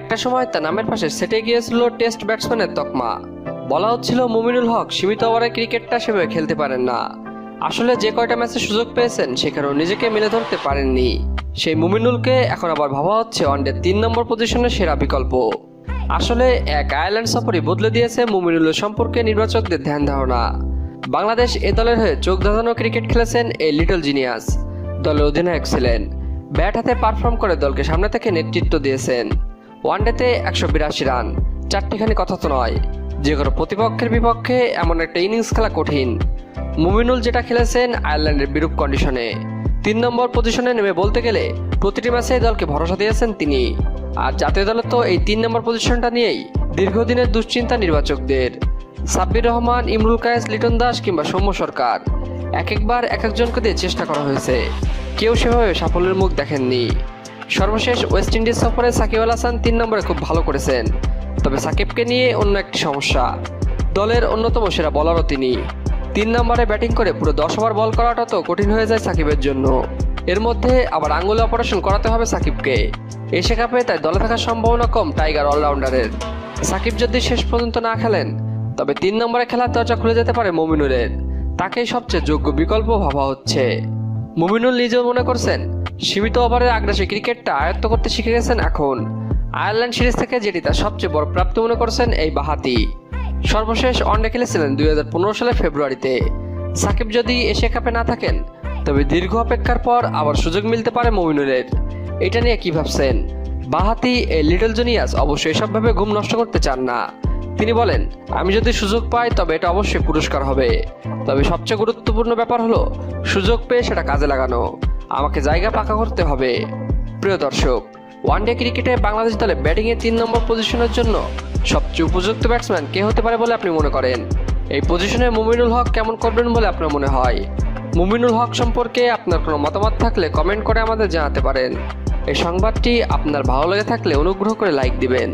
একটা সময় তার নামের পাশে সেটে গিয়েছিল টেস্ট ব্যাটসম্যানের তকমা। বলা হচ্ছিল মুমিনুল হক সীমিত ওভারে ক্রিকেটটা সেভাবে খেলতে পারেন না। আসলে যে কয়টা ম্যাচে সুযোগ পেয়েছেন, সেখানেও নিজেকে মেলে ধরতে পারেননি। সেই মুমিনুলকে এখন আবার ভাবা হচ্ছে ওয়ানডে তিন নম্বর পজিশনের সেরা বিকল্প। আসলে এক আয়ারল্যান্ড সফরই বদলে দিয়েছে মুমিনুলের সম্পর্কে নির্বাচকদের ধ্যান ধারণা। বাংলাদেশ এ দলের হয়ে চোখ ধাঁধানো ক্রিকেট খেলেছেন এই লিটল জিনিয়াস। দলের অধিনায়ক ছিলেন। ব্যাট হাতে পারফর্ম করে দলকে সামনে থেকে নেতৃত্ব দিয়েছেন। ওয়ানডেতে একশো বিরাশি রান, চারটিখানি কথা তো নয়। যে কোনো প্রতিপক্ষের বিপক্ষে এমন একটা ইনিংস খেলা কঠিন। মুমিনুল যেটা খেলেছেন আয়ারল্যান্ডের বিরূপ কন্ডিশনে তিন নম্বর পজিশনে নেমে বলতে গেলে প্রতিটি ম্যাচে দলকে ভরসা দিয়েছেন তিনি। আর জাতীয় দলের তো এই তিন নম্বর পজিশনটা নিয়েই দীর্ঘদিনের দুশ্চিন্তা নির্বাচকদের। সাব্বির রহমান, ইমরুল কায়েস, লিটন দাস কিংবা সৌম্য সরকার। এক একবার এক একজনকে দিয়ে চেষ্টা করা হয়েছে। কেউ সেভাবে সাফল্যের মুখ দেখেননি। সর্বশেষ ওয়েস্ট ইন্ডিজ সফরে সাকিব আল হাসান তিন নম্বরে খুব ভালো করেছেন। তবে সাকিবকে নিয়ে অন্য একটি সমস্যা। দলের অন্যতম সেরা বলারও তিনি। তিন নম্বরে ব্যাটিং করে পুরো দশ ওভার বল করাটা তো কঠিন হয়ে যায় সাকিবের জন্য। এর মধ্যে আবার আঙ্গুলে অপারেশন করাতে হবে সাকিবকে। এশে কাপে তাই দলে থাকার সম্ভাবনা কম টাইগার অলরাউন্ডারের সাকিব যদি শেষ পর্যন্ত না খেলেন, তবে তিন নম্বরে খেলার দরজা খুলে যেতে পারে মমিনুলের। তাকেই সবচেয়ে যোগ্য বিকল্প ভাবা হচ্ছে। মুমিনুল নিজেও মনে করছেন, সীমিত ওভারের আগ্রাসী ক্রিকেটটা আয়ত্ত করতে শিখে গেছেন এখন। আয়ারল্যান্ড সিরিজ থেকে যেটি তার সবচেয়ে বড় প্রাপ্তি মনে করছেন, এই বাহাতি। সর্বশেষ ওয়ানডে খেলেছিলেন দুই হাজার পনেরো সালের ফেব্রুয়ারিতে। সাকিব যদি এশিয়া কাপে না থাকেন, তবে দীর্ঘ অপেক্ষার পর আবার সুযোগ মিলতে পারে মমিনুলের। এটা নিয়ে কি ভাবছেন? বাহাতি, এই লিটল জুনিয়াস অবশ্যই এসবভাবে ঘুম নষ্ট করতে চান না। তিনি বলেন, আমি যদি সুযোগ পাই, তবে এটা অবশ্যই পুরস্কার হবে। তবে সবচেয়ে গুরুত্বপূর্ণ ব্যাপার হলো, সুযোগ পেয়ে সেটা কাজে লাগানো। আমাকে জায়গা পাকা করতে হবে। প্রিয় দর্শক ওয়ানডে ক্রিকেটে বাংলাদেশ দলে ব্যাটিংয়ে তিন নম্বর পজিশনের জন্য সবচেয়ে উপযুক্ত ব্যাটসম্যান কে হতে পারে বলে আপনি মনে করেন? এই পজিশনে মুমিনুল হক কেমন করবেন বলে আপনার মনে হয়? মুমিনুল হক সম্পর্কে আপনার কোনো মতামত থাকলে কমেন্ট করে আমাদের জানাতে পারেন। এই সংবাদটি আপনার ভালো লেগে থাকলে অনুগ্রহ করে লাইক দিবেন।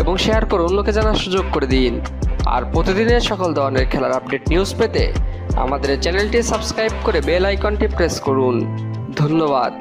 এবং শেয়ার করে অন্যকে জানার সুযোগ করে দিন। আর প্রতিদিনের সকল ধরনের খেলার আপডেট নিউজ পেতে আমাদের চ্যানেলটি সাবস্ক্রাইব করে বেল আইকনটি প্রেস করুন। ধন্যবাদ।